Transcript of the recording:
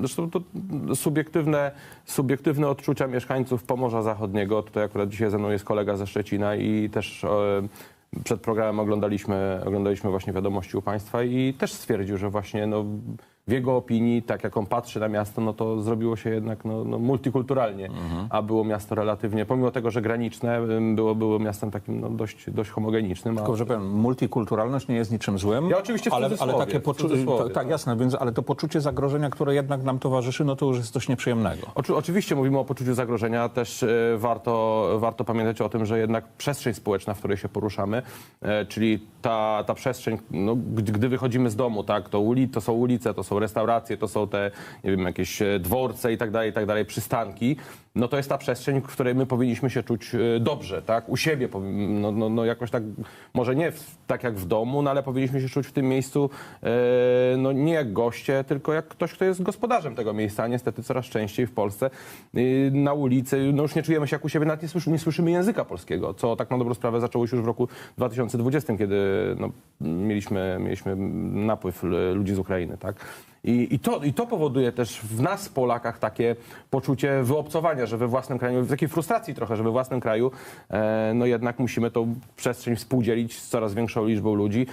Zresztą to subiektywne, subiektywne odczucia mieszkańców Pomorza Zachodniego. Tutaj akurat dzisiaj ze mną jest kolega ze Szczecina i też przed programem oglądaliśmy, oglądaliśmy właśnie wiadomości u Państwa i też stwierdził, że właśnie no, w jego opinii, tak jak on patrzy na miasto, no to zrobiło się jednak no, no, multikulturalnie, a było miasto relatywnie, pomimo tego, że graniczne, było, było miastem takim no, dość, dość homogenicznym. A, Tylko, że powiem, multikulturalność nie jest niczym złym. Ja oczywiście w ale, ale takie w poczu- cudzysłowie, to, tak, tak. jasne, więc, ale to poczucie zagrożenia, które jednak nam towarzyszy, no to już jest coś nieprzyjemnego. Oczy, oczywiście mówimy o poczuciu zagrożenia, też e, warto, warto pamiętać o tym, że jednak przestrzeń społeczna, w której się poruszamy, e, czyli ta, ta przestrzeń, no, gdy, gdy wychodzimy z domu, tak, to, uli, to są ulice, to są restauracje, to są te, nie wiem, jakieś e, dworce i tak dalej, i tak dalej, przystanki, no to jest ta przestrzeń, w której my powinniśmy się czuć e, dobrze, tak, u siebie, no, no, no jakoś tak, może nie w, tak jak w domu, no ale powinniśmy się czuć w tym miejscu, e, no nie jak goście, tylko jak ktoś, kto jest gospodarzem tego miejsca, niestety coraz częściej w Polsce na ulicy, no już nie czujemy się jak u siebie, nawet nie, słyszy, nie słyszymy języka polskiego, co tak na dobrą sprawę zaczęło się już w roku 2020, kiedy no, mieliśmy, mieliśmy napływ ludzi z Ukrainy, tak? I, i, to, I to powoduje też w nas, Polakach, takie poczucie wyobcowania, że we własnym kraju, takiej frustracji trochę, że we własnym kraju, e, no jednak musimy tą przestrzeń współdzielić z coraz większą liczbą ludzi.